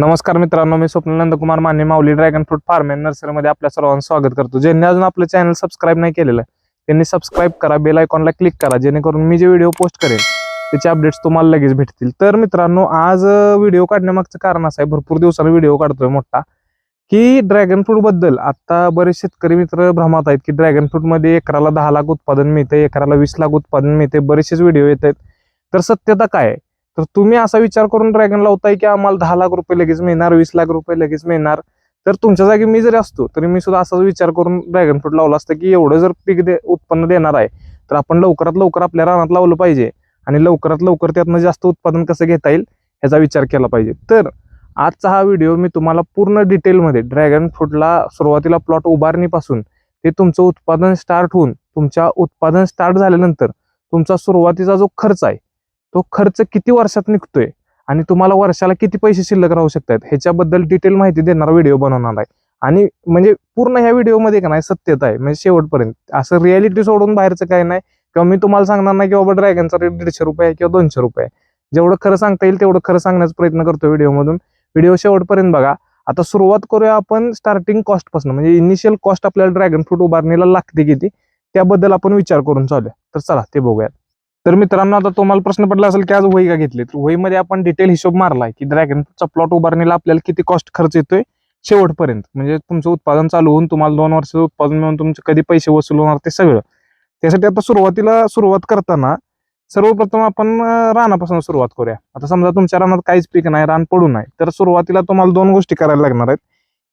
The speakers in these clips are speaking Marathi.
नमस्कार मित्रांनो मी Swapna Nandkumar Mane Mauli dragon fruit farm and नर्सरीमध्ये आपल्या सर्वांचं स्वागत करतो. ज्यांनी अजून आपलं चॅनल सबस्क्राईब नाही केलेलं त्यांनी सबस्क्राईब करा बेल आयकॉनला क्लिक करा जेणेकरून मी जे व्हिडिओ पोस्ट करेन त्याचे अपडेट्स तुम्हाला लगेच भेटतील. तर मित्रांनो आज व्हिडिओ काढण्यामागचं कारण असं आहे भरपूर दिवसानं व्हिडिओ काढतोय मोठा की ड्रॅगन फ्रूटबद्दल आता बरेच शेतकरी मित्र भ्रमात आहेत की ड्रॅगन फ्रूटमध्ये एकराला दहा लाख उत्पादन मिळते एकराला वीस लाख उत्पादन मिळते बरेचसेच व्हिडिओ येत आहेत. तर सत्यता काय आहे? तर तुम्ही असा विचार करून ड्रॅगन लावताय की आम्हाला दहा लाख रुपये लगेच मिळणार वीस लाख रुपये लगेच मिळणार. तर तुमच्या जागी मी जरी असतो तरी मी सुद्धा असाच विचार करून ड्रॅगन फ्रूट लावला असतं की एवढं जर पीक दे उत्पन्न देणार आहे तर आपण लवकरात लवकर आपल्या रानात लावलं पाहिजे. आणि लवकरात लवकर त्यातनं जास्त उत्पादन कसं घेता येईल ह्याचा विचार केला पाहिजे. तर आजचा हा व्हिडिओ मी तुम्हाला पूर्ण डिटेलमध्ये ड्रॅगन फ्रूटला सुरुवातीला प्लॉट उभारणीपासून ते तुमचं उत्पादन स्टार्ट होऊन तुमच्या उत्पादन स्टार्ट झाल्यानंतर तुमचा सुरुवातीचा जो खर्च आहे तो खर्च किती वर्षात निघतोय आणि तुम्हाला वर्षाला किती पैसे शिल्लक राहू शकतात ह्याच्याबद्दल डिटेल माहिती देणारा व्हिडिओ बनवणार आहे. आणि म्हणजे पूर्ण ह्या व्हिडिओमध्ये का नाही सत्यता आहे. म्हणजे शेवटपर्यंत असं रियालिटी सोडून बाहेरचं काय नाही. किंवा मी तुम्हाला सांगणार नाही की बाबा ड्रॅगनचा रेट दीडशे रुपये आहे किंवा दोनशे रुपये आहे. जेवढं खरं सांगता येईल तेवढं खरं सांगण्याचा प्रयत्न करतो व्हिडिओमधून व्हिडिओ शेवटपर्यंत बघा. आता सुरुवात करूया आपण स्टार्टिंग कॉस्टपासून म्हणजे इनिशियल कॉस्ट आपल्याला ड्रॅगन फ्रूट उभारणीला लागते किती? त्याबद्दल आपण विचार करून चालूया. तर चला ते बघूयात. तर मित्रांनो आता तुम्हाला प्रश्न पडला असेल की आज वही का घेतली तर वहीमध्ये आपण डिटेल हिशोब मारलाय की ड्रॅगन फ्रूटचा प्लॉट उभारणीला आपल्याला किती कॉस्ट खर्च येतोय शेवटपर्यंत. म्हणजे तुमचं उत्पादन चालू होऊन तुम्हाला दोन वर्षाचं उत्पादन मिळून तुमचे कधी पैसे वसूल होणार ते सगळं. त्यासाठी आता सुरुवातीला सुरुवात करताना सर्वप्रथम आपण रानापासून सुरुवात करूया. आता समजा तुमच्या रानात काहीच पीक नाही रान पडू नाही. तर सुरुवातीला तुम्हाला दोन गोष्टी करायला लागणार आहेत.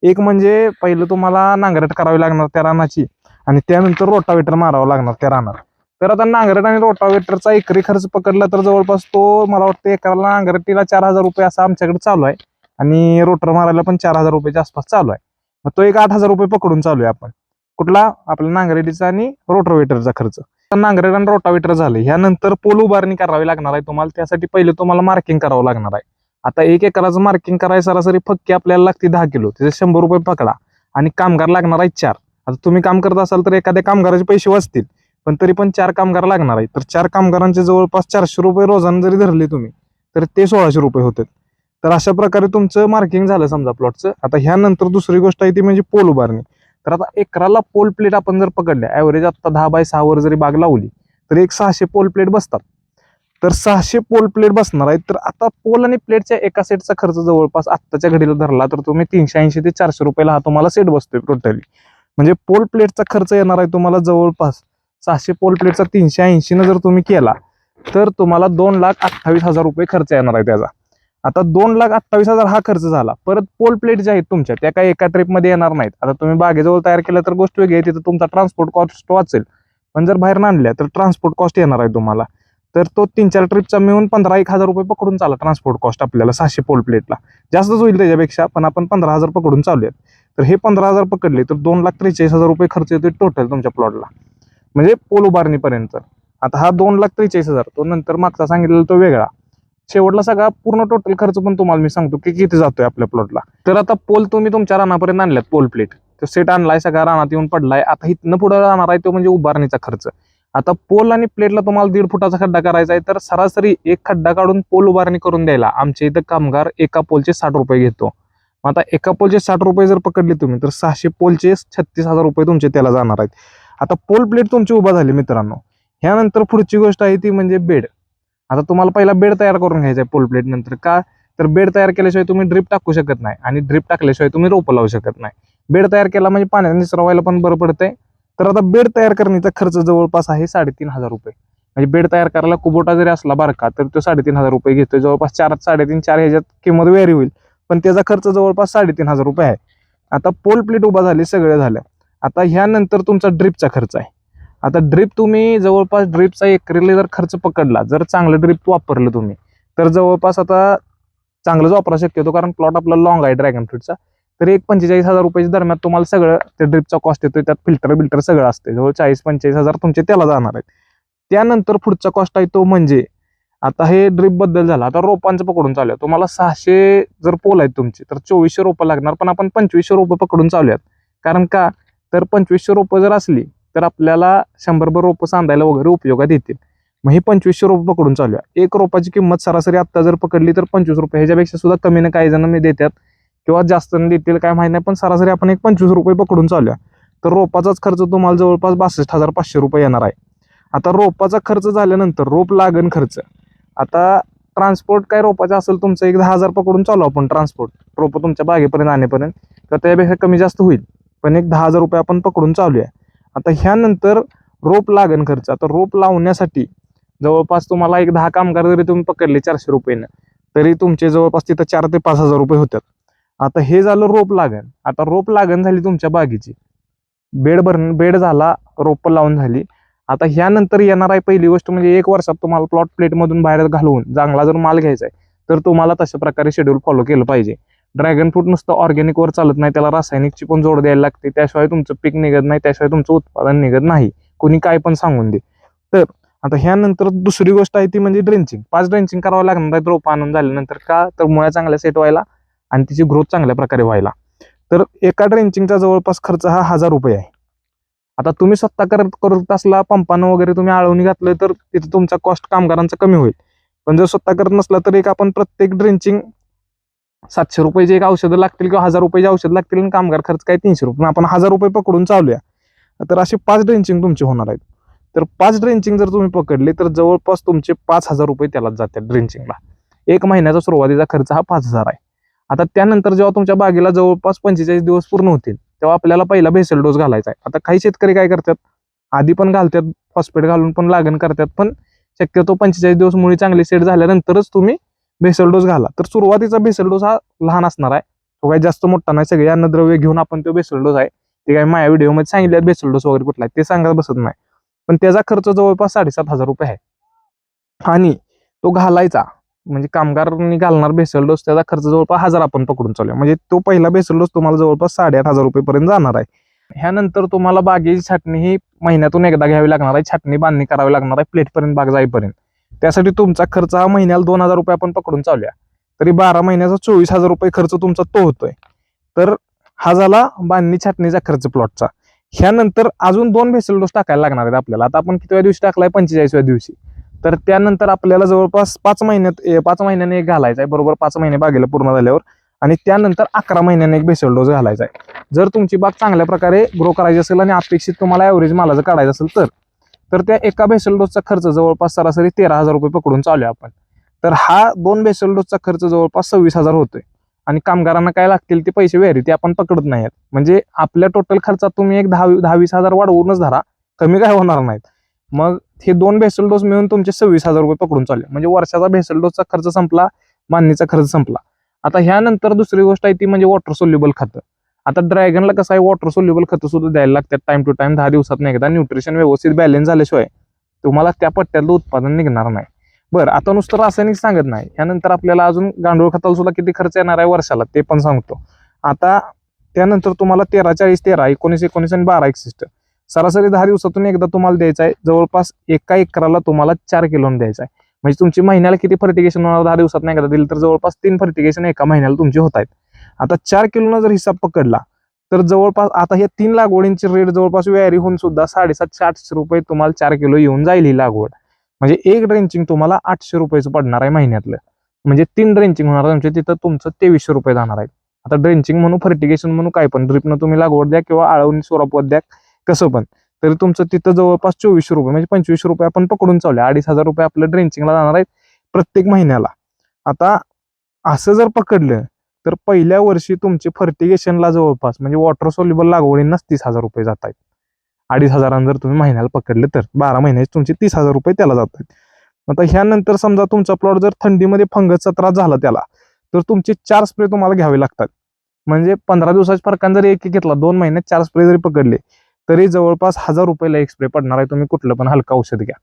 एक म्हणजे पहिलं तुम्हाला नांगरट करावी लागणार त्या रानाची आणि त्यानंतर रोटावेटर मारावं लागणार त्या रानात तर आता नांगरट आणि रोटावेटरचा एकरी खर्च पकडला तर जवळपास तो मला वाटतं एकराला नांगरटीला चार हजार रुपये असा आमच्याकडे चालू आहे. आणि रोटर मारायला पण चार हजार रुपयाच्या आसपास चालू आहे. मग तो एक आठ हजार रुपये पकडून चालू आहे आपण. कुठला? आपल्या नांगरेटीचा आणि रोटावेटरचा खर्च. नांगरेट आणि रोटावेटर झाले. ह्यानंतर पोल उभारणी करावी लागणार आहे तुम्हाला. त्यासाठी पहिले तुम्हाला मार्किंग करावं लागणार आहे. आता एक एकराचं मार्किंग करायला सरासरी फक्की आपल्याला लागते दहा किलो. त्याचे शंभर रुपये पकडा. आणि कामगार लागणार आहे चार. आता तुम्ही काम करत असाल तर एखाद्या कामगाराचे पैसे वाचतील. पण तरी पण चार कामगार लागणार आहेत. तर चार कामगारांचे जवळपास चारशे रुपये रोजानं जरी धरले तुम्ही तर ते सोळाशे रुपये होतात. तर अशा प्रकारे तुमचं मार्किंग झालं समजा प्लॉटचं आता ह्यानंतर दुसरी गोष्ट आहे ती म्हणजे पोल उभारणी. तर आता एकराला पोल प्लेट आपण जर पकडल्या ॲव्हरेज आता दहा बाय सहावर जरी बाग लावली तर एक सहाशे पोल प्लेट बसतात. तर सहाशे पोल प्लेट बसणार आहेत तर आता पोल आणि प्लेटच्या एका सेटचा खर्च जवळपास आत्ताच्या घडीला धरला तर तुम्ही तीनशे ऐंशी ते चारशे रुपयाला हा तुम्हाला सेट बसतोय टोटली म्हणजे पोल प्लेटचा खर्च येणार आहे तुम्हाला जवळपास सहाशे पोल प्लेटचा तीनशे ऐंशीनं जर तुम्ही केला तर तुम्हाला दोन लाख अठ्ठावीस हजार रुपये खर्च येणार आहे त्याचा. आता दोन लाख अठ्ठावीस हजार हा खर्च झाला परत पोल प्लेट ज्या आहेत तुमच्या त्या काही एका ट्रिपमध्ये येणार नाहीत. आता तुम्ही बागेजवळ तयार केलं तर गोष्ट वेगळी आहे तिथं तुमचा ट्रान्सपोर्ट कॉस्ट वाचेल. पण जर बाहेर आणल्या तर ट्रान्सपोर्ट कॉस्ट येणार आहे तुम्हाला. तर तो तीन चार ट्रिपचा मिळून पंधरा एक हजार रुपये पकडून चाला ट्रान्सपोर्ट कॉस्ट आपल्याला सहाशे पोल प्लेटला जास्तच होईल त्याच्यापेक्षा पण आपण पंधरा हजार पकडून चालूयात. तर हे पंधरा हजार पकडले तर दोन लाख त्रेचाळीस हजार रुपये खर्च येतो टोटल तुमच्या प्लॉटला म्हणजे पोल उभारणीपर्यंत. आता हा दोन लाख त्रेचाळीस हजार तो नंतर मागचा सांगितलेला तो वेगळा. शेवटला सगळा पूर्ण टोटल खर्च पण तुम्हाला मी सांगतो की किती जातोय आपल्या प्लॉटला तर आता पोल तुम्ही तुमच्या रानापर्यंत आणल्यात पोल प्लेट तो सेट आणलाय सगळा रानात येऊन पडलाय. आता इथनं पुढे राहणार आहे तो म्हणजे उभारणीचा खर्च. आता पोल आणि प्लेटला तुम्हाला दीड फुटाचा खड्डा करायचा आहे तर सरासरी एक खड्डा काढून पोल उभारणी करून द्यायला. आमच्या इथं कामगार एका पोलचे साठ रुपये घेतो. मग आता एका पोलचे साठ रुपये जर पकडले तुम्ही तर सहाशे पोलचे छत्तीस हजार रुपये तुमचे त्याला जाणार आहेत. आता पोल प्लेट तुमची उभा झाली मित्रांनो. ह्यानंतर पुढची गोष्ट आहे ती म्हणजे बेड आता तुम्हाला पहिला बेड तयार करून घ्यायचा आहे पोल प्लेट नंतर. का? तर बेड तयार केल्याशिवाय तुम्ही ड्रिप टाकू शकत नाही आणि ड्रिप टाकल्याशिवाय तुम्ही रोपं लावू शकत नाही. बेड तयार केला म्हणजे पाण्याचा निसरा व्हायला पण बरं पडतंय. तर आता बेड तयार करण्याचा खर्च जवळपास आहे साडेतीन हजार रुपये. म्हणजे बेड तयार करायला कुबोटा जरी असला बारका तर तो साडेतीन हजार रुपये घेतोय. जवळपास चार साडेतीन चार ह्याच्यात किंमत वेरी होईल. पण त्याचा खर्च जवळपास साडेतीन हजार रुपये आहे. आता पोल प्लेट उभा झाली सगळं झालं. आता ह्यानंतर तुमचा ड्रिपचा खर्च आहे. आता ड्रिप तुम्ही जवळपास ड्रिपचा एकरीला जर खर्च पकडला जर चांगलं ड्रिप वापरलं तुम्ही तर जवळपास आता चांगलंच वापरा शक्यतो कारण प्लॉट आपला लॉंग आहे ड्रॅगन फ्रूटचा तर एक पंचेचाळीस हजार रुपयाच्या दरम्यान तुम्हाला सगळं ते ड्रिपचा कॉस्ट येतो त्यात फिल्टर बिल्टर सगळं असते जवळ चाळीस पंचेचाळीस हजार तुमचे त्याला जाणार आहेत. त्यानंतर पुढचा कॉस्ट आहे तो म्हणजे आता हे ड्रिपबद्दल झाला. आता रोपांचं पकडून चालूया. तुम्हाला सहाशे जर पोल आहेत तुमचे तर चोवीसशे रोपं लागणार पण आपण पंचवीसशे रोपं पकडून चालूयात. कारण का? तर पंचवीसशे रोपं जर असली तर आपल्याला शंभरभर रोपं सांधायला वगैरे उपयोगात येतील. मग ही पंचवीसशे रुपये पकडून चालू आहे एक रोपाची किंमत सरासरी आत्ता जर पकडली तर पंचवीस रुपये. ह्याच्यापेक्षा सुद्धा कमीनं काही जण मी देतात किंवा जास्त देतील काय माहीत नाही पण सरासरी आपण एक पंचवीस रुपये पकडून चालूया. तर रोपाचाच खर्च तुम्हाला जवळपास बासष्ट हजार पाचशे रुपये येणार आहे. आता रोपाचा खर्च झाल्यानंतर रोप लागण खर्च. आता ट्रान्सपोर्ट काय रोपाचा असेल तुमचं एक दहा हजार पकडून चालू आपण ट्रान्सपोर्ट. रोपं तुमच्या बागेपर्यंत आणेपर्यंत. तर त्यापेक्षा कमी जास्त होईल. पण एक दहा हजार रुपये आपण पकडून चालूया. आता ह्यानंतर रोप लागण खर्च. आता रोप लावण्यासाठी जवळपास तुम्हाला एक दहा कामगार जरी तुम्ही पकडले चारशे रुपयेनं तरी तुमचे जवळपास तिथं चार ते पाच हजार रुपये होतात. आता हे झालं रोप लागण. आता रोप लागण झाली तुमच्या बागेची. बेड भरण बेड झाला रोप लावून झाली. आता ह्यानंतर येणार आहे पहिली गोष्ट म्हणजे एक वर्षात तुम्हाला प्लॉट प्लेटमधून बाहेर घालवून चांगला जर माल घ्यायचा आहे तर तुम्हाला तशा प्रकारे शेड्यूल फॉलो केलं पाहिजे. ड्रॅगन फ्रूट नुसतं ऑर्गॅनिकवर चालत नाही त्याला रासायनिकची पण जोड द्यायला लागते त्याशिवाय तुमचं पीक निघत नाही त्याशिवाय तुमचं उत्पादन निघत नाही. कोणी काय पण सांगून दे. तर आता ह्यानंतर दुसरी गोष्ट आहे ती म्हणजे ड्रेंचिंग पाच ड्रेंचिंग करावं लागणार आहे रोप आणून झाल्यानंतर का? तर मुळ्या चांगल्या सेट व्हायला आणि तिची ग्रोथ चांगल्या प्रकारे व्हायला. तर एका ड्रेंचिंगचा जवळपास खर्च हा हजार रुपये आहे. आता तुम्ही स्वतः करत करत असला पंपानं वगैरे तुम्ही आळवणी घातलं तर तिथे तुमचा कॉस्ट कामगारांचा कमी होईल. पण जर स्वतः करत नसला तर एक आपण प्रत्येक ड्रेंचिंग सातशे रुपयाचे एक औषधं लागतील किंवा हजार रुपयाचे औषध लागतील आणि कामगार खर्च काय तीनशे रुपये. आपण हजार रुपये पकडून चालूया. तर असे पाच ड्रेंचिंग तुमचे होणार आहेत. तर पाच ड्रेंचिंग जर तुम्ही पकडले तर जवळपास तुमचे पाच हजार रुपये त्याला जातात ड्रेंचिंगला एक महिन्याचा सुरुवातीचा खर्च हा पाच हजार आहे. आता त्यानंतर जेव्हा तुमच्या बागेला जवळपास पंचेचाळीस दिवस पूर्ण होतील तेव्हा आपल्याला पहिला बेसल डोस घालायचा आहे. आता काही शेतकरी काय करतात आधी पण घालतात फॉस्फेट घालून पण लागण करतात पण शक्यतो पंचेचाळीस दिवस मुळी चांगली सेट झाल्यानंतरच तुम्ही बेसल डोस घाला. तर सुरुवातीचा बेसल डोस हा लहान असणार आहे. तो काही जास्त मोठा नाही. सगळे अन्नद्रव्य घेऊन आपण तो बेसल डोस आहे. ते काय माझ्या व्हिडिओमध्ये सांगितले बेसल डोस वगैरे कुठला आहे. ते सांगत बसत नाही. पण त्याचा खर्च जवळपास साडेसात हजार रुपये आहे. आणि तो घालायचा. म्हणजे कामगारांनी घालणार बेसल डोस त्याचा खर्च जवळपास हजार आपण पकडून चालूया. म्हणजे तो पहिला बेसल डोस तुम्हाला जवळपास साडेआठ हजार रुपयेपर्यंत जाणार आहे. ह्यानंतर तुम्हाला बागेची छाटणी ही महिन्यातून एकदा घ्यावी लागणार आहे. छाटणी बांधणी करावी लागणार आहे. प्लेटपर्यंत बाग जाईपर्यंत. त्यासाठी तुमचा खर्च हा महिन्याला दोन हजार रुपये आपण पकडून चालूया. तरी बारा महिन्याचा चोवीस हजार रुपये खर्च तुमचा तो होतोय. तर हा झाला बांधणी छाटणीचा खर्च प्लॉटचा ह्यानंतर अजून दोन भेसल डोस टाकायला लागणार आहेत आपल्याला. आता आपण कितव्या दिवशी टाकलाय? पंचेचाळीसव्या दिवशी. तर त्यानंतर आपल्याला जवळपास पाच महिन्यात पाच महिन्याने एक घालायचा आहे. बरोबर पाच महिने बागेला पूर्ण झाल्यावर. आणि त्यानंतर अकरा महिन्याने एक बेसल डोस घालायचा आहे. जर तुमची बाग चांगल्या प्रकारे ग्रो करायची असेल आणि अपेक्षित तुम्हाला ॲव्हरेज मालाचं काढायचं असेल तर. तर त्या एका बेसल डोसचा खर्च जवळपास सरासरी तेरा हजार रुपये पकडून चालू आहे आपण. तर हा दोन बेसल डोसचा खर्च जवळपास सव्वीस हजार होतोय. आणि कामगारांना काय लागतील ते पैसे वेरी ते आपण पकडत नाहीत म्हणजे आपल्या टोटल खर्चात तुम्ही एक दहा दहा वीस हजार वाढवूनच धरा. कमी काय होणार नाहीत. मग हे दोन बेसल डोस मिळून तुमचे सव्वीस हजार रुपये पकडून चालले म्हणजे वर्षाचा भेसल डोसचा खर्च संपला माननीचा खर्च संपला. आता ह्यानंतर दुसरी गोष्ट आहे ती म्हणजे वॉटर सोल्युबल खतं. आता ड्रॅगनला कसं आहे वॉटर सोल्युबल खतं सुद्धा द्यायला लागतात टाइम टू टाइम दहा दिवसात नाही एकदा न्यूट्रिशन व्यवस्थित बॅलन्स झाल्याशिवाय तुम्हाला त्या पट्ट्यातलं उत्पादन निघणार नाही. बरं आता नुसतं रासायनिक सांगत नाही. यानंतर आपल्याला अजून गांडूळ खताला सुद्धा किती खर्च येणार आहे वर्षाला ते पण सांगतो. आता त्यानंतर तुम्हाला तेरा चाळीस तेरा एकोणीस एकोणीस आणि बारा एकसष्ट. सरासरी दहा दिवसातून एकदा तुम्हाला द्यायचं आहे. जवळपास एका एकराला तुम्हाला चार किलोने द्यायचं आहे. म्हणजे तुमची महिन्याला किती फर्टिगेशन होणार? दहा दिवसात नाही एकदा दिली तर जवळपास तीन फर्टिगेशन एका महिन्याला तुमची होत आहेत. आता चार किलोनं जर हिसाब पकडला तर जवळपास आता हे तीन लागवडींची रेट जवळपास व्हॅरी होऊन सुद्धा साडेसातशे आठशे रुपये तुम्हाला चार किलो येऊन जाईल ही लागवड. म्हणजे एक ड्रेंचिंग तुम्हाला आठशे रुपयाचं पडणार आहे महिन्यातलं. म्हणजे तीन ड्रेंचिंग होणार तुमच्या म्हणजे तिथं तुमचं तेवीसशे रुपये जाणार आहे. आता ड्रेंचिंग म्हणून फर्टिगेशन म्हणून काय पण ड्रिपनं तुम्ही लागवड द्या किंवा आळवणी स्वरूपात द्या कसं पण. तरी तुमचं तिथं जवळपास चोवीसशे रुपये म्हणजे पंचवीसशे रुपये आपण पकडून चालू अडीच हजार रुपये आपलं ड्रेंचिंगला जाणार आहेत प्रत्येक महिन्याला. आता असं जर पकडलं तर पहिल्या वर्षी तुमचे फर्टिगेशनला जवळपास म्हणजे वॉटर सोल्युबल लागवडींनाच तीस हजार रुपये जात आहेत अडीच हजारांना जर तुम्ही महिन्याला पकडले तर बारा महिन्याचे तुमचे तीस हजार रुपये त्याला जात आहेत आता ह्यानंतर समजा तुमचा प्लॉट जर थंडीमध्ये फंगसचा त्रास झाला त्याला तर तुमचे चार स्प्रे तुम्हाला घ्यावे लागतात. म्हणजे पंधरा दिवसाच्या फरकान जर एक एक घेतला दोन महिन्यात चार स्प्रे जरी पकडले तरी जवळपास हजार रुपयाला एक स्प्रे पडणार आहे तुम्ही कुठलं पण हलका औषध घ्या.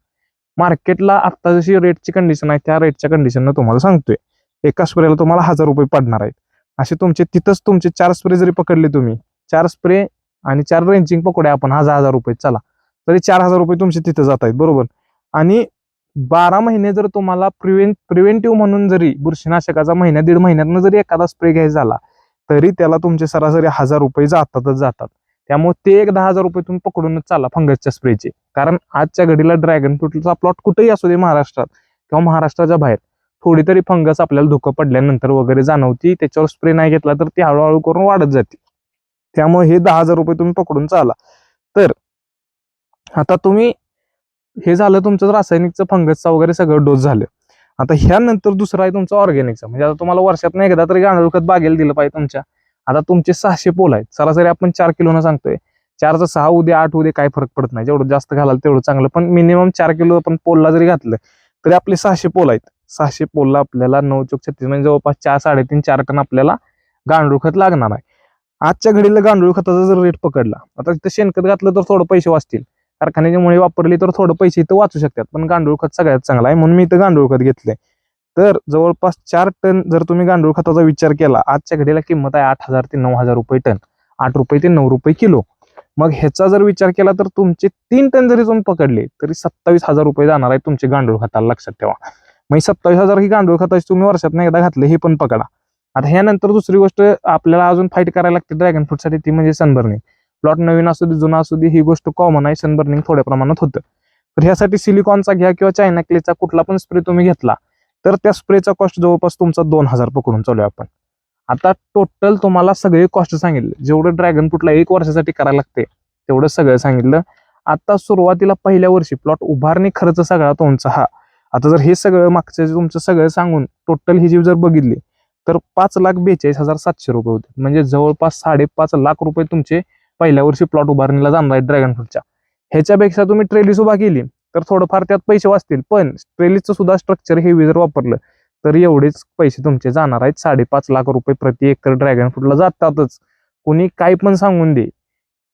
मार्केटला आत्ता जशी रेटची कंडिशन आहे त्या रेटच्या कंडिशननं तुम्हाला सांगतोय. एका स्प्रेला तुम्हाला हजार रुपये पडणार आहेत. असे तुमचे तिथंच तुमचे चार स्प्रे जरी पकडले तुम्ही चार स्प्रे आणि चार रेंचिंग पकडूया आपण हजार हजार रुपये चला. तरी चार हजार रुपये तुमचे तिथं जात आहेत बरोबर? आणि बारा महिने जर तुम्हाला प्रिव्हेंट प्रिव्हेंटिव्ह म्हणून जरी बुरशीनाशकाचा महिन्या दीड महिन्यातनं जरी एखादा स्प्रे घ्यायचा झाला तरी त्याला तुमचे सरासरी हजार रुपये जातातच जातात. त्यामुळे ते एक दहा हजार रुपये तुम्ही पकडूनच चाला फंगसच्या स्प्रेचे कारण आजच्या घडीला ड्रॅगन फ्रूटचा प्लॉट कुठेही असू दे महाराष्ट्रात किंवा महाराष्ट्राच्या बाहेर. थोडी तरी फंगस आपल्याला धोकं पडल्यानंतर वगैरे जाणवती त्याच्यावर स्प्रे नाही घेतला तर ती हळूहळू करून वाढत जाते. त्यामुळे हे दहा हजार रुपये तुम्ही पकडून चाला. तर आता तुम्ही हे झालं तुमचं रासायनिकचं फंगसचा वगैरे सगळं डोस झालं. आता ह्यानंतर दुसरं आहे तुमचं ऑर्गॅनिकचं म्हणजे आता तुम्हाला वर्षात नाही एकदा तरी गांडूळ खत बागेला दिलं पाहिजे तुमच्या. आता तुमचे सहाशे पोल आहेत. सरासरी आपण चार किलोनं सांगतोय. चारचं सहा उद्या आठ उद्या काय फरक पडत नाही. जेवढं जास्त घालाल तेवढं चांगलं. पण मिनिमम चार किलो आपण पोलला जरी घातलं तरी आपले सहाशे पोल आहेत. सहाशे पोलला आपल्याला नऊ चौक छत्तीस म्हणजे जवळपास चार साडेतीन चार टन आपल्याला गांडूळ खत लागणार आहे. आजच्या घडीला गांडूळ खताचा जर रेट पकडला आता तिथं शेणखत घातलं तर थोडं पैसे वाचतील. कारखान्याची मुळे वापरली तर थोडं पैसे इथं वाचू शकतात पण गांडूळ खत सगळ्यात चांगला आहे म्हणून मी इथं गांडूळ खत घेतलंय. तर जवळपास चार टन जर तुम्ही गांडूळ खताचा विचार केला आजच्या घडीला किंमत आहे आठ हजार ते नऊ हजार रुपये टन आठ रुपये ते नऊ रुपये किलो. मग ह्याचा जर विचार केला तर तुमचे तीन टन जरी तुम्ही पकडले तरी सत्तावीस हजार रुपये जाणार आहे तुमचे गांडूळ खताला लक्षात ठेवा. मग सत्तावीस हजार ही गांडूळ खताची तुम्ही वर्षात एकदा घातले हे पण पकडा. आता ह्यानंतर दुसरी गोष्ट आपल्याला अजून फाईट करायला लागते ड्रॅगन फ्रूटसाठी ती म्हणजे सनबर्निंग प्लॉट नवीन असू दे जुना असू दे ही गोष्ट कॉमन आहे सनबर्निंग थोड्या प्रमाणात होतं. तर ह्यासाठी सिलिकॉनचा घ्या किंवा चायना क्लेचा कुठला पण स्प्रे तुम्ही घेतला तर त्या स्प्रेचा कॉस्ट जवळपास तुमचा दोन हजार पकडून चालू आहे आपण. आता टोटल तुम्हाला सगळे कॉस्ट सांगितले. जेवढं ड्रॅगन फ्रूटला एक वर्षासाठी करायला लागते तेवढं सगळं सांगितलं. आता सुरुवातीला पहिल्या वर्षी प्लॉट उभारणी खर्च सगळा तुमचा हा. आता जर हे सगळं मागचं तुमचं सगळं सांगून टोटल ही जीव जर बघितली तर पाच लाख बेचाळीस हजार सातशे रुपये होते. म्हणजे जवळपास साडेपाच लाख रुपये तुमचे पहिल्या वर्षी प्लॉट उभारणीला जाणार आहे ड्रॅगन फ्रूटच्या ह्याच्यापेक्षा तुम्ही ट्रेलिस उभा केली तर थोडंफार त्यात पैसे वाचतील. पण ट्रेलिसचं सुद्धा स्ट्रक्चर हे जर वापरलं तर एवढेच पैसे तुमचे जाणार आहेत. साडेपाच लाख रुपये प्रति एकर ड्रॅगन फ्रूटला जातातच. कोणी काही पण सांगून दे.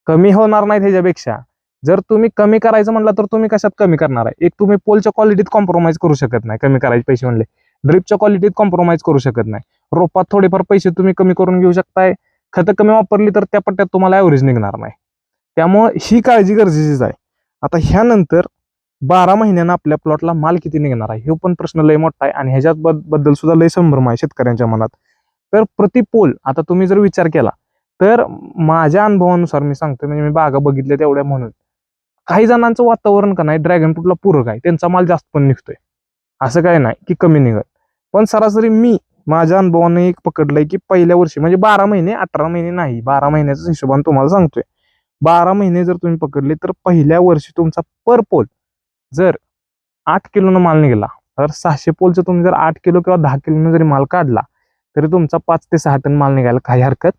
कमी होणार नाही त्याच्यापेक्षा जर तुम्ही कमी करायचं म्हणलं तर तुम्ही कशात कमी करणार आहे? एक तुम्ही पोलच्या क्वालिटीत कॉम्प्रोमाइज करू शकत नाही कमी करायचे पैसे म्हणले. ड्रिपच्या क्वालिटीत कॉम्प्रोमाइज करू शकत नाही. रोपात थोडेफार पैसे तुम्ही कमी करून घेऊ शकताय. खतं कमी वापरली तर त्या पट्ट्यात तुम्हाला ॲव्हरेज निघणार नाही. त्यामुळं ही काळजी गरजेचीच आहे. आता ह्यानंतर बारा महिन्यानं आपल्या प्लॉटला माल किती निघणार आहे? हे पण प्रश्न लय मोठा आहे आणि ह्याच्यात बद्दल सुद्धा लय संभ्रम आहे शेतकऱ्यांच्या मनात. तर प्रति पोल आता तुम्ही जर विचार केला तर माझ्या अनुभवानुसार मी सांगतो म्हणजे मी बागा बघितल्या तेवढ्या म्हणून. काही जणांचं वातावरण का नाही ड्रॅगन फ्रूटला पूरक आहे. त्यांचा माल जास्त पण निघतोय. असं काय नाही की कमी निघत. पण सरासरी मी माझ्या अनुभवाने एक पकडलंय की पहिल्या वर्षी म्हणजे बारा महिने अठरा महिने नाही बारा महिन्याचा हिशोबाने तुम्हाला सांगतोय. बारा महिने जर तुम्ही पकडले तर पहिल्या वर्षी तुमचा पर पोल जर आठ किलोनं माल निघाला तर सहाशे पोलचं तुम्ही जर आठ किलो किंवा दहा किलोनं जरी माल काढला तरी तुमचा पाच ते सहा टन माल निघायला काही हरकत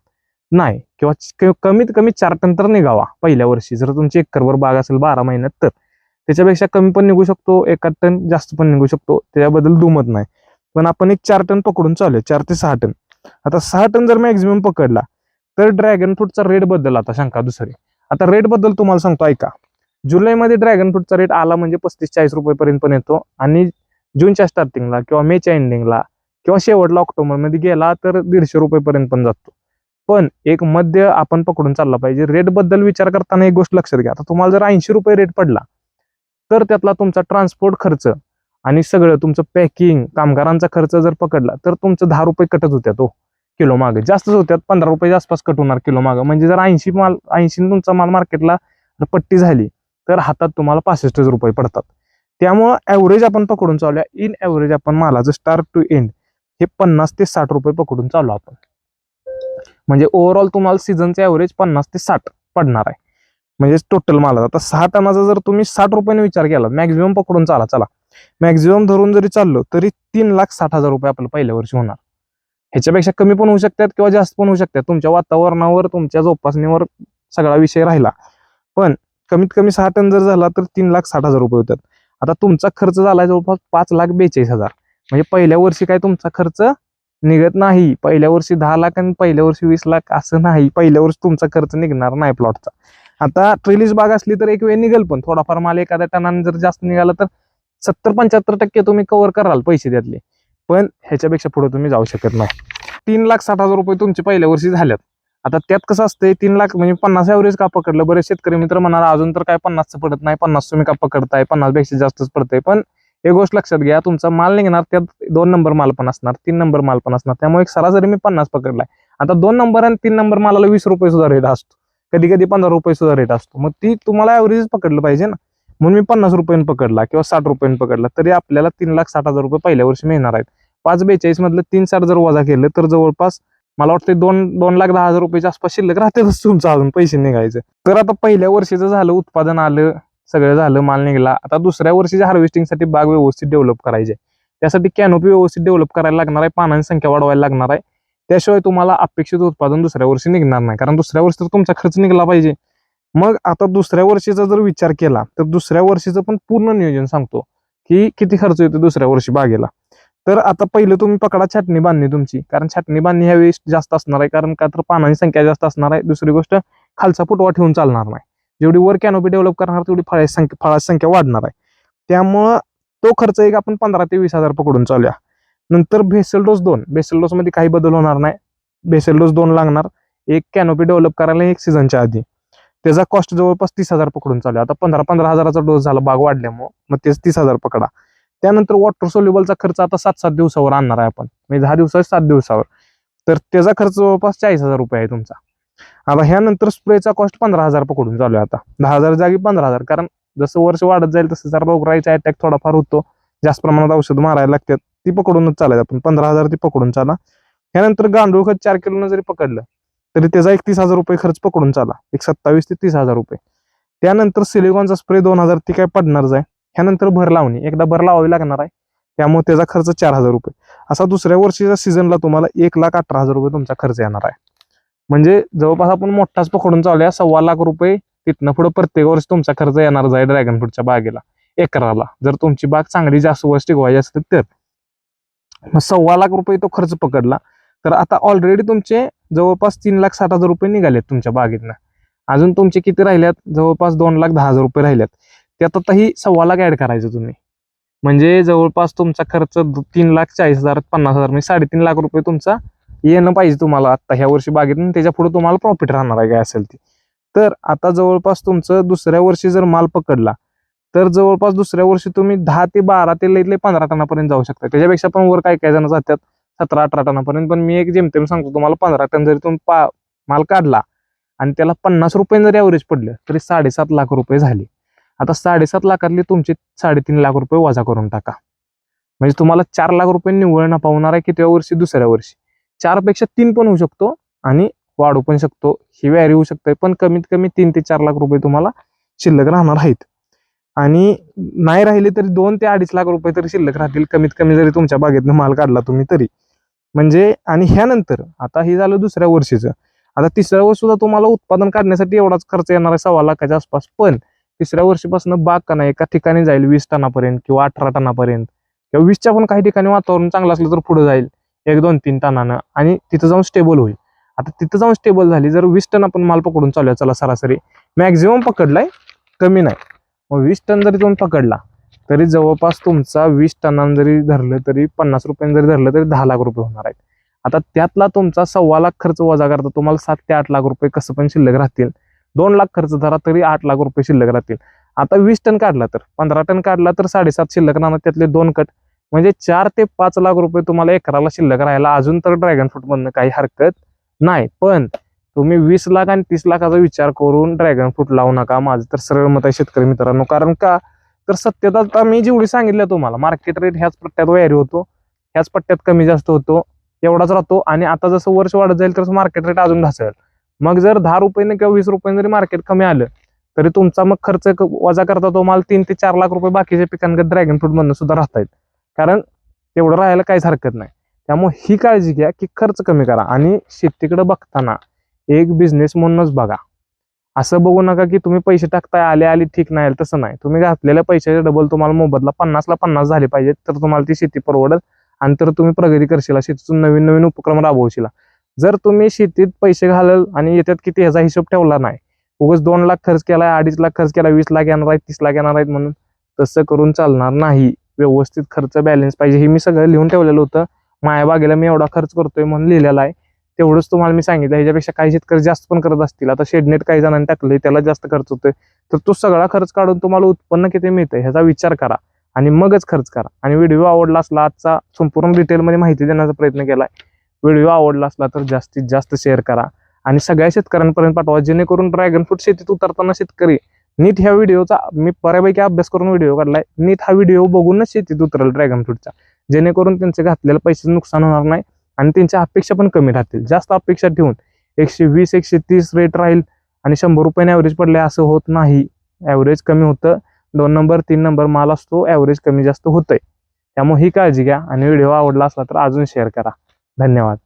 नाही. किंवा कमीत कमी चार टन तर निघावा पहिल्या वर्षी. जर तुमची एकरभर बाग असेल बारा महिन्यात तर. त्याच्यापेक्षा कमी पण निघू शकतो एका टन जास्त पण निघू शकतो. त्याच्याबद्दल दुमत नाही. पण आपण एक चार टन पकडून चालू चार ते सहा टन. आता सहा टन जर मॅक्झिमम पकडला तर ड्रॅगन फ्रूटचा रेटबद्दल आता शंका दुसरी. आता रेटबद्दल तुम्हाला सांगतो ऐका. जुलैमध्ये ड्रॅगन फ्रूटचा रेट आला म्हणजे पस्तीस चाळीस रुपयेपर्यंत पण येतो. आणि जूनच्या स्टार्टिंगला किंवा मेच्या एंडिंगला किंवा शेवटला ऑक्टोबरमध्ये गेला तर दीडशे रुपयेपर्यंत पण जातो. पण एक मध्य आपण पकडून चालला पाहिजे. रेटबद्दल विचार करताना एक गोष्ट लक्षात घ्या. आता तुम्हाला जर ऐंशी रुपये रेट पडला तर त्यातला तुमचा ट्रान्सपोर्ट खर्च आणि सगळं तुमचं पॅकिंग कामगारांचा खर्च जर पकडला तर तुमचं दहा रुपये कटत होत्या तो हो, किलो मागे. जास्तच होत्यात पंधरा रुपये आसपास कट होणार किलो मागे. म्हणजे जर ऐंशी माल ऐंशी तुमचा माल मार्केटला पट्टी झाली तर हातात तुम्हाला पासष्टच रुपये पडतात. त्यामुळं ॲव्हरेज आपण पकडून चालूया. इन ॲव्हरेज आपण मालाचं स्टार्ट टू एंड हे पन्नास ते साठ रुपये पकडून चालू आपण. म्हणजे ओव्हरऑल तुम्हाला सीझनचं ॲव्हरेज पन्नास ते साठ पडणार आहे. म्हणजे टोटल मालाचा. आता सहा टनाचा जर तुम्ही साठ रुपयाने विचार केला मॅक्झिमम पकडून चाला चला. मॅक्झिमम धरून जरी चाललो तरी तीन लाख साठ हजार रुपये आपलं पहिल्या वर्षी होणार. ह्याच्यापेक्षा कमी पण होऊ शकतात किंवा जास्त पण होऊ शकतात. तुमच्या वातावरणावर तुमच्या जोपासणीवर सगळा विषय राहिला. पण कमीत कमी सहा टन जर झाला तर तीन लाख साठ हजार रुपये होतात. आता तुमचा खर्च झाला जवळपास पाच लाख बेचाळीस हजार. म्हणजे पहिल्या वर्षी काय तुमचा खर्च निघत नाही. पहिल्या वर्षी दहा लाख आणि पहिल्या वर्षी वीस लाख असं नाही. पहिल्या वर्षी तुमचा खर्च निघणार नाही प्लॉटचा आता ट्रेलिस बाग असली तर एक वेळ निघेल पण. थोडाफार माल एखाद्या टनाने जर जास्त निघाला तर सत्तर पंच्याहत्तर टक्के तुम्ही कव्हर कराल पैसे त्यातले. पण ह्याच्यापेक्षा पुढे तुम्ही जाऊ शकत नाही. तीन लाख साठ हजार रुपये तुमचे पहिल्या वर्षी झाल्यात. आता त्यात कसं असतंय तीन लाख म्हणजे पन्नास ॲव्हरेज का पकडलं? बरेच शेतकरी मित्र म्हणाला अजून तर काय पन्नासचं पडत नाही. पन्नास तुम्ही का पकडताय? पन्नासपेक्षा जास्तच पडतंय. पण एक गोष्ट लक्षात घ्या तुमचा माल निघणार त्यात दोन नंबर माल पण असणार तीन नंबर माल पण असणार. त्यामुळे एक सरासरी मी पन्नास पकडलाय. आता दोन नंबर आणि तीन नंबर मालाला वीस रुपये सुद्धा रेट असतो. कधी कधी पंधरा रुपये सुद्धा रेट असतो. मग ती तुम्हाला ॲव्हरेज पकडलं पाहिजे ना. म्हणून मी पन्नास रुपयांनी पकडला किंवा साठ रुपयांनी पकडला तरी आपल्याला तीन लाख साठ हजार रुपये पहिल्या वर्षी मिळणार आहेत. पाच बेचाळीस मधलं तीन साठ जर वजा केलं तर जवळपास मला वाटतं दोन दोन लाख दहा हजार रुपयाच्या आसपास शिल्लक राहतेच तुमचं अजून पैसे निघायचे. तर आता पहिल्या वर्षीचं झालं उत्पादन आलं सगळं झालं माल निघाला. आता दुसऱ्या वर्षीच्या हार्वेस्टिंगसाठी बाग व्यवस्थित डेव्हलप करायची त्यासाठी कॅनोपी व्यवस्थित डेव्हलप करायला लागणार आहे पानांची संख्या वाढवायला लागणार आहे. त्याशिवाय तुम्हाला अपेक्षित उत्पादन दुसऱ्या वर्षी निघणार नाही. कारण दुसऱ्या वर्षी तर तुमचा खर्च निघाला पाहिजे. मग आता दुसऱ्या वर्षीचा जर विचार केला तर दुसऱ्या वर्षीचं पण पूर्ण नियोजन सांगतो की किती खर्च येतो दुसऱ्या वर्षी बागेला. तर आता पहिलं तुम्ही पकडा छाटणी बांधणी तुमची. कारण छाटणी बांधणी ह्या जास्त असणार आहे. कारण का तर पानांची संख्या जास्त असणार आहे. दुसरी गोष्ट खालचा पुटवा ठेवून चालणार नाही. जेवढी वर कॅनोपी डेव्हलप करणार तेवढी फळाची संख्या फळाची संख्या वाढणार आहे. त्यामुळं तो खर्च एक आपण पंधरा ते वीस हजार पकडून चालूया. नंतर बेसल डोस दोन. बेसल डोस मध्ये काही बदल होणार नाही. बेसल डोस दोन लागणार. एक कॅनोपी डेव्हलप करायला एक सीझनच्या आधी. त्याचा कॉस्ट जवळपास तीस हजार पकडून चालू आता पंधरा पंधरा हजाराचा डोस झाला बाग वाढल्यामुळं मग तेच तीस हजार पकडा. त्यानंतर वॉटर सोल्युबलचा खर्च आता सात सात दिवसावर आणणार आहे आपण. म्हणजे दहा दिवसावर सात दिवसावर. तर त्याचा खर्च जवळपास चाळीस हजार रुपये आहे तुमचा. आता ह्यानंतर स्प्रेचा कॉस्ट पंधरा हजार पकडून चालू आहे आता. दहा हजार जागी पंधरा हजार. कारण जसं वर्ष वाढत जाईल तसं जर रोगराईचा अटॅक थोडाफार होतो. जास्त प्रमाणात औषध मारायला लागतात. ती पकडूनच चालायचं आपण. पंधरा हजार ती पकडून चाला. ह्यानंतर गांडूळ खत चार किलोनं जरी पकडलं तरी त्याचा एकतीस हजार रुपये खर्च पकडून चाला. एक सत्तावीस ते तीस हजार रुपये. त्यानंतर सिलिकॉनचा स्प्रे दोन हजार ती काय पडणारच आहे ह्यानंतर भर लावणी. एकदा भर लावावी लागणार आहे. त्यामुळे त्याचा खर्च चार हजार रुपये. असा दुसऱ्या वर्षीच्या सीझनला तुम्हाला एक लाख अठरा हजार रुपये तुमचा खर्च येणार आहे. म्हणजे जवळपास आपण मोठाच पकडून चालूया. सव्वा लाख रुपये तिथनं पुढे प्रत्येक वर्ष तुमचा खर्च येणार आहे ड्रॅगन फ्रूटच्या बागेला. एकराला. जर तुमची बाग चांगली जास्त वर्ष टिकवायची असेल तर. मग सव्वा लाख रुपये तो खर्च पकडला. तर आता ऑलरेडी तुमचे जवळपास तीन लाख साठ हजार रुपये निघालेत तुमच्या बागेतनं. अजून तुमचे किती राहिल्यात? जवळपास दोन लाख दहा हजार रुपये राहिल्यात. त्यात आता ही सव्वा लाख ऍड करायचं तुम्ही. म्हणजे जवळपास तुमचा खर्च तीन लाख चाळीस हजार पन्नास हजार म्हणजे साडेतीन लाख रुपये तुमचा येणं पाहिजे तुम्हाला. आता ह्या वर्षी बागेतून त्याच्या पुढे तुम्हाला प्रॉफिट राहणार आहे काय असेल ती. तर आता जवळपास तुमचं दुसऱ्या वर्षी जर माल पकडला तर जवळपास दुसऱ्या वर्षी तुम्ही दहा ते बारा ते लईतले पंधरा टनापर्यंत जाऊ शकता. त्याच्यापेक्षा पण वर काय काय जण जातात सतरा अठरा टनापर्यंत. पण मी एक जेमतेम सांगतो तुम्हाला पंधरा टन जरी तुम्ही पा माल काढला आणि त्याला पन्नास रुपये जरी ॲव्हरेज पडलं तरी साडेसात लाख रुपये झाले. आता साडेसात लाखातले तुमचे साडेतीन लाख रुपये वजा करून टाका. म्हणजे तुम्हाला चार लाख रुपये निव्वळ नफा होणार आहे कितव्या वर्षी? दुसऱ्या वर्षी. चारपेक्षा तीन पण होऊ शकतो आणि वाढू पण शकतो. ही व्हॅरी होऊ शकते. पण कमीत कमी तीन ते चार लाख रुपये तुम्हाला शिल्लक राहणार आहेत. आणि नाही राहिले तरी दोन ते अडीच लाख रुपये तरी शिल्लक राहतील. कमीत कमी जरी तुमच्या बागेतनं माल काढला तुम्ही तरी. म्हणजे आणि ह्यानंतर आता हे झालं दुसऱ्या वर्षीचं. आता तिसऱ्या वर्ष सुद्धा तुम्हाला उत्पादन काढण्यासाठी एवढाच खर्च येणार आहे सव्वा लाखाच्या आसपास. पण तिसऱ्या वर्षीपासून बाग का नाही एका ठिकाणी जाईल वीस टनापर्यंत किंवा अठरा टनापर्यंत. किंवा वीसच्या पण काही ठिकाणी वातावरण चांगलं असलं तर पुढे जाईल. एक दोन तीन टनानं आणि तिथं जाऊन स्टेबल होईल. आता तिथं जाऊन स्टेबल झाली जर वीस टन आपण माल पकडून चालू आहे चला सरासरी. मॅक्झिमम पकडलाय कमी नाही. मग वीस टन जरी तुम्ही पकडला तरी जवळपास तुमचा वीस टनानं जरी धरलं तरी पन्नास रुपयानं जरी धरलं तरी दहा लाख रुपये होणार आहेत. आता त्यातला तुमचा सव्वा लाख खर्च वजा करता तुम्हाला सात ते आठ लाख रुपये कसं पण शिल्लक राहतील. दोन लाख खर्च धरा तरी आठ लाख रुपये शिल्लक राहतील. आता वीस टन काढला तर पंधरा टन काढला तर साडेसात शिल्लक राहणार त्यातले दोन कट. म्हणजे चार ते पाच लाख रुपये तुम्हाला एकराला शिल्लक राहायला अजून तर ड्रॅगन फ्रूट मधनं काही हरकत नाही. पण तुम्ही वीस लाख आणि तीस लाखाचा विचार करून ड्रॅगन फ्रूट लावू नका माझं तर सरळ मत आहे शेतकरी मित्रांनो. कारण का? तर सत्यता आता मी जेवढी सांगितलं तुम्हाला मार्केट रेट ह्याच पट्ट्यात वॅरी होतो ह्याच पट्ट्यात कमी जास्त होतो एवढाच राहतो आणि आता जसं वर्ष वाढत जाईल तसं मार्केट रेट अजून ढासळेल मग जर दहा रुपयाने किंवा वीस रुपयाने जरी मार्केट कमी आलं तरी तुमचा मग खर्च वजा करता तुम्हाला तीन ते चार लाख रुपये बाकीच्या पिकांकडे ड्रॅगन फ्रूट मधनं सुद्धा राहता आहेत कारण तेवढं राहायला काहीच हरकत नाही. त्यामुळे ही काळजी घ्या की खर्च कमी करा आणि शेतीकडे बघताना एक बिझनेस म्हणूनच बघा. असं बघू नका की तुम्ही पैसे टाकताय आले आले ठीक नाही आले तसं नाही. तुम्ही घातलेल्या पैशाचे डबल तुम्हाला मोबदला पन्नासला पन्नास झाले पाहिजेत तर तुम्हाला ती शेती परवडत आणि तर तुम्ही प्रगती करशील शेतीतून नवीन नवीन उपक्रम राबवशील. जर तुम्ही शेतीत पैसे घालाल आणि येतात किती ह्याचा हिशोब ठेवला नाही उगाच दोन लाख खर्च केला अडीच लाख खर्च केला वीस लाख येणार आहेत तीस लाख येणार आहेत म्हणून तसं करून चालणार नाही. व्यवस्थित खर्च बॅलन्स पाहिजे. हे मी सगळं लिहून ठेवलेलं होतं. माया बागेला मी एवढा खर्च करतोय म्हणून लिहिलेला आहे. तेवढंच तुम्हाला मी सांगितलं. ह्याच्यापेक्षा काही शेतकरी जास्त पण करत असतील. आता शेडनेट काही जणांनी टाकलंय त्याला जास्त खर्च होतोय. तर तो सगळा खर्च काढून तुम्हाला उत्पन्न किती मिळतं ह्याचा विचार करा आणि मगच खर्च करा. आणि व्हिडिओ आवडला असला आजचा संपूर्ण डिटेलमध्ये माहिती देण्याचा प्रयत्न केला आहे व्हिडिओ आवडला असला तर जास्तीत जास्त शेअर करा. आणि सगळ्या शेतकऱ्यांपर्यंत पाठवा. जेणेकरून ड्रॅगन फ्रूट शेतीत उतरताना शेतकरी नीट ह्या व्हिडिओचा मी बऱ्यापैकी अभ्यास करून व्हिडिओ काढलाय. नीट हा व्हिडिओ बघूनच शेतीत उतरेल ड्रॅगन फ्रूटचा जेणेकरून त्यांचे घातलेल्या पैशाचं नुकसान होणार नाही आणि त्यांच्या अपेक्षा पण कमी राहतील. जास्त अपेक्षा ठेवून एकशे वीस एकशे तीस रेट राहील आणि शंभर रुपयाने ॲव्हरेज पडले असं होत नाही. ॲव्हरेज कमी होतं. दोन नंबर तीन नंबर माल असतो. ॲव्हरेज कमी जास्त होतंय. त्यामुळे ही काळजी घ्या आणि व्हिडिओ आवडला असला तर अजून शेअर करा. धन्यवाद.